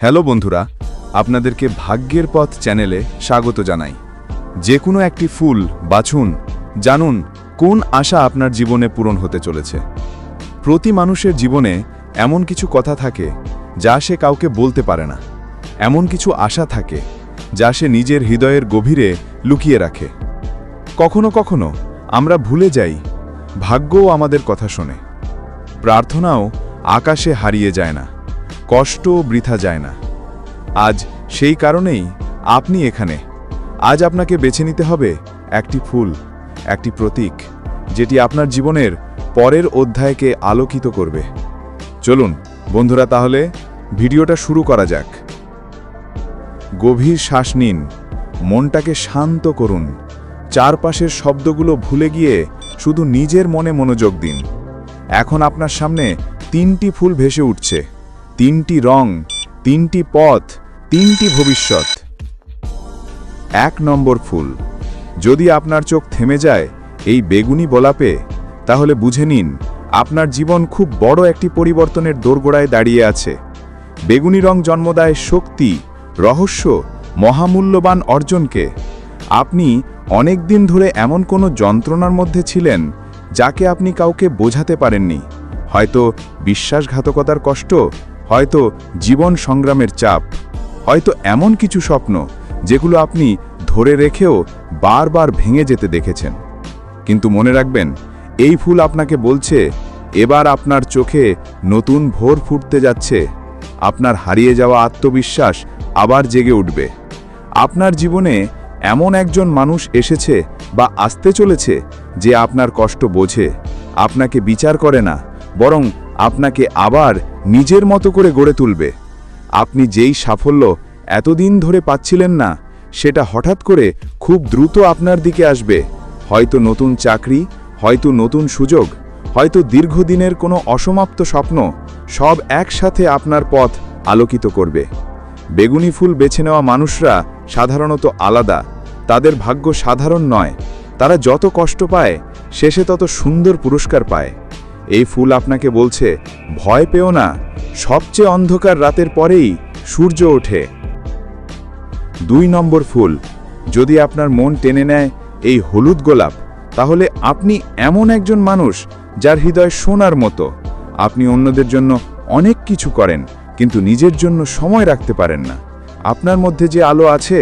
Hello বন্ধুরা, আপনাদেরকে ভাগ্যের পথ চ্যানেলে স্বাগত জানাই। যে কোনো একটি ফুল, বাছুন, জানুন, কোন আশা আপনার জীবনে পূরণ হতে চলেছে? প্রতি মানুষের জীবনে এমন কিছু কথা থাকে যা সে কাউকে বলতে পারে না। এমন কিছু আশা থাকে যা সে নিজের হৃদয়ের গভীরে লুকিয়ে রাখে। কখনো কখনো আমরা ভুলে যাই, ভাগ্যও আমাদের কথা শোনে। প্রার্থনাও আকাশে হারিয়ে যায় না। কষ্টও বৃথা যায় না। আজ সেই কারণেই আপনি এখানে। আজ আপনাকে বেছে নিতে হবে একটি ফুল, একটি প্রতীক, যেটি আপনার জীবনের পরের অধ্যায়কে আলোকিত করবে। চলুন, বন্ধুরা, তাহলে ভিডিওটা শুরু করা যাক। গভীর শ্বাস নিন, মনটাকে শান্ত করুন। চারপাশের শব্দগুলো ভুলে গিয়ে শুধু নিজের মনে মনোযোগ দিন। এখন আপনার সামনে তিনটি ফুল ভেসে উঠছে। তিনটি রং, তিনটি পথ, তিনটি ভবিষ্যৎ। এক নম্বর ফুল। যদি আপনার চোখ থেমে যায় এই বেগুনি গোলাপে, তাহলে বুঝে নিন আপনার জীবন খুব বড় একটি পরিবর্তনের দোরগোড়ায় দাঁড়িয়ে আছে। বেগুনি রং জন্ম দেয় শক্তি, রহস্য, মহামূল্যবান অর্জনকে। আপনি অনেক দিন ধরে এমন কোনো যন্ত্রণার মধ্যে ছিলেন যাকে আপনি কাউকে বোঝাতে পারেননি। হয়তো বিশ্বাসঘাতকতার কষ্ট হয়তো জীবন সংগ্রামের চাপ, হয়তো এমন কিছু স্বপ্ন যেগুলো আপনি ধরে রেখেও বারবার ভেঙে যেতে দেখেছেন। কিন্তু মনে রাখবেন, এই ফুল আপনাকে বলছে, এবার আপনার চোখে নতুন ভোর ফুটতে যাচ্ছে, আপনার হারিয়ে যাওয়া আত্মবিশ্বাস আবার জেগে উঠবে। আপনার জীবনে এমন একজন মানুষ এসেছে বা আসতে চলেছে যে আপনার কষ্ট বোঝে, আপনাকে বিচার করে না, বরং আপনাকে আবার নিজের মতো করে গড়ে তুলবে। আপনি যেই সাফল্য এতদিন ধরে পাচ্ছিলেন না, সেটা হঠাৎ করে খুব দ্রুত আপনার দিকে আসবে। হয়তো নতুন চাকরি, হয়তো নতুন সুযোগ, হয়তো দীর্ঘদিনের কোনো অসমাপ্ত স্বপ্ন, সব একসাথে আপনার পথ আলোকিত করবে। বেগুনি ফুল বেছে নেওয়া মানুষরা সাধারণত আলাদা। তাদের ভাগ্য সাধারণ নয়। তারা যত কষ্ট পায়, শেষে তত সুন্দর পুরস্কার পায়। এই ফুল আপনাকে বলছে, ভয় পেও না, সবচেয়ে অন্ধকার রাতের পরেই সূর্য ওঠে। দুই নম্বর ফুল, যদি আপনার মন টেনে নেয় এই হলুদ গোলাপ, তাহলে আপনি এমন একজন মানুষ যার হৃদয় সোনার মতো। আপনি অন্যদের জন্য অনেক কিছু করেন, কিন্তু নিজের জন্য সময় রাখতে পারেন না। আপনার মধ্যে যে আলো আছে,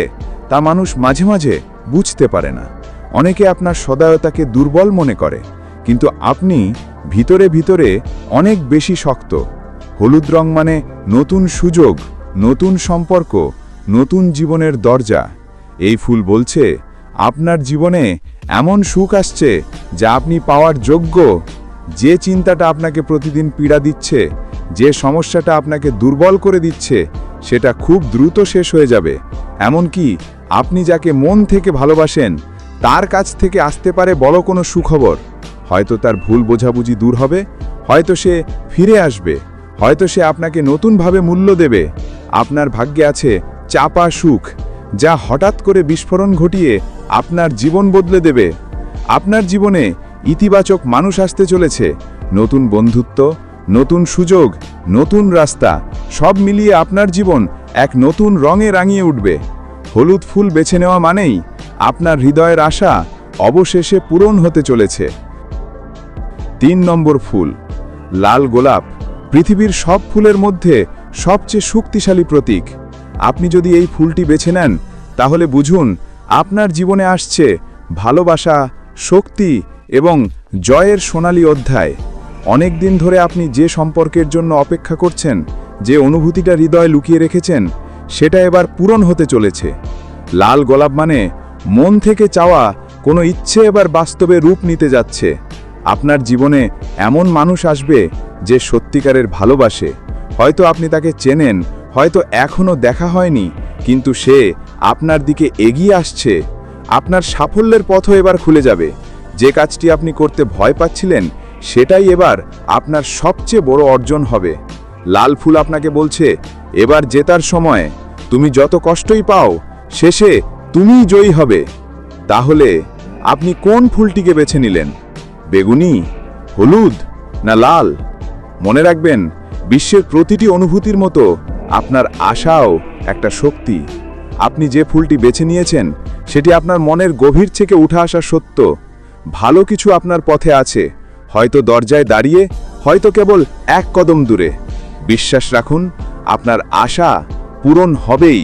তা মানুষ মাঝে মাঝে বুঝতে পারে না। অনেকে আপনার সদয়তাকে দুর্বল মনে করে, কিন্তু আপনি ভিতরে ভিতরে অনেক বেশি শক্ত। হলুদ রং মানে নতুন সুযোগ, নতুন সম্পর্ক, নতুন জীবনের দরজা। এই ফুল বলছে, আপনার জীবনে এমন সুখ আসছে যা আপনি পাওয়ার যোগ্য। যে চিন্তাটা আপনাকে প্রতিদিন পীড়া দিচ্ছে, যে সমস্যাটা আপনাকে দুর্বল করে দিচ্ছে, সেটা খুব দ্রুত শেষ হয়ে যাবে। এমনকি আপনি যাকে মন থেকে ভালোবাসেন, তার কাছ থেকে আসতে পারে বড় কোনো সুখবর। হয়তো তার ভুল বোঝাবুঝি দূর হবে, হয়তো সে ফিরে আসবে, হয়তো সে আপনাকে নতুনভাবে মূল্য দেবে। আপনার ভাগ্যে আছে চাপা সুখ, যা হঠাৎ করে বিস্ফোরণ ঘটিয়ে আপনার জীবন বদলে দেবে। আপনার জীবনে ইতিবাচক মানুষ আসতে চলেছে, নতুন বন্ধুত্ব, নতুন সুযোগ, নতুন রাস্তা, সব মিলিয়ে আপনার জীবন এক নতুন রঙে রাঙিয়ে উঠবে। হলুদ ফুল বেছে নেওয়া মানেই আপনার হৃদয়ের আশা অবশেষে পূরণ হতে চলেছে। তিন নম্বর ফুল, লাল গোলাপ, পৃথিবীর সব ফুলের মধ্যে সবচেয়ে শক্তিশালী প্রতীক। আপনি যদি এই ফুলটি বেছে নেন, তাহলে বুঝুন, আপনার জীবনে আসছে ভালোবাসা, শক্তি এবং জয়ের সোনালী অধ্যায়। অনেক দিন ধরে আপনি যে সম্পর্কের জন্য অপেক্ষা করছেন, যে অনুভূতিটা হৃদয় লুকিয়ে রেখেছেন, সেটা এবার পূরণ হতে চলেছে। লাল গোলাপ মানে মন থেকে চাওয়া কোনো ইচ্ছে এবার বাস্তবে রূপ নিতে যাচ্ছে। আপনার জীবনে এমন মানুষ আসবে যে সত্যিকারের ভালোবাসে। হয়তো আপনি তাকে চেনেন, হয়তো এখনও দেখা হয়নি, কিন্তু সে আপনার দিকে এগিয়ে আসছে। আপনার সাফল্যের পথও এবার খুলে যাবে। যে কাজটি আপনি করতে ভয় পাচ্ছিলেন, সেটাই এবার আপনার সবচেয়ে বড় অর্জন হবে। লাল ফুল আপনাকে বলছে, এবার জেতার সময় তুমি যত কষ্টই পাও, শেষে তুমিই জয়ী হবে। তাহলে আপনি কোন ফুলটিকে বেছে নিলেন? বেগুনি, হলুদ না লাল? মনে রাখবেন, বিশ্বের প্রতিটি অনুভূতির মতো আপনার আশাও একটা শক্তি। আপনি যে ফুলটি বেছে নিয়েছেন, সেটি আপনার মনের গভীর থেকে উঠে আসা সত্য। ভালো কিছু আপনার পথে আছে, হয়তো দরজায় দাঁড়িয়ে, হয়তো কেবল এক কদম দূরে। বিশ্বাস রাখুন, আপনার আশা পূরণ হবেই।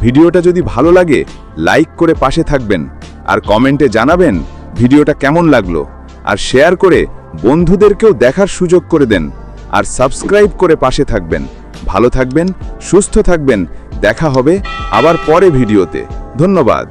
ভিডিওটা যদি ভালো লাগে, লাইক করে পাশে থাকবেন, আর কমেন্টে জানাবেন ভিডিওটা কেমন লাগল আর শেয়ার করে বন্ধুদেরকেও দেখার সুযোগ করে দেন আর সাবস্ক্রাইব করে পাশে থাকবেন। ভালো থাকবেন, সুস্থ থাকবেন। দেখা হবে আবার পরে ভিডিওতে। ধন্যবাদ।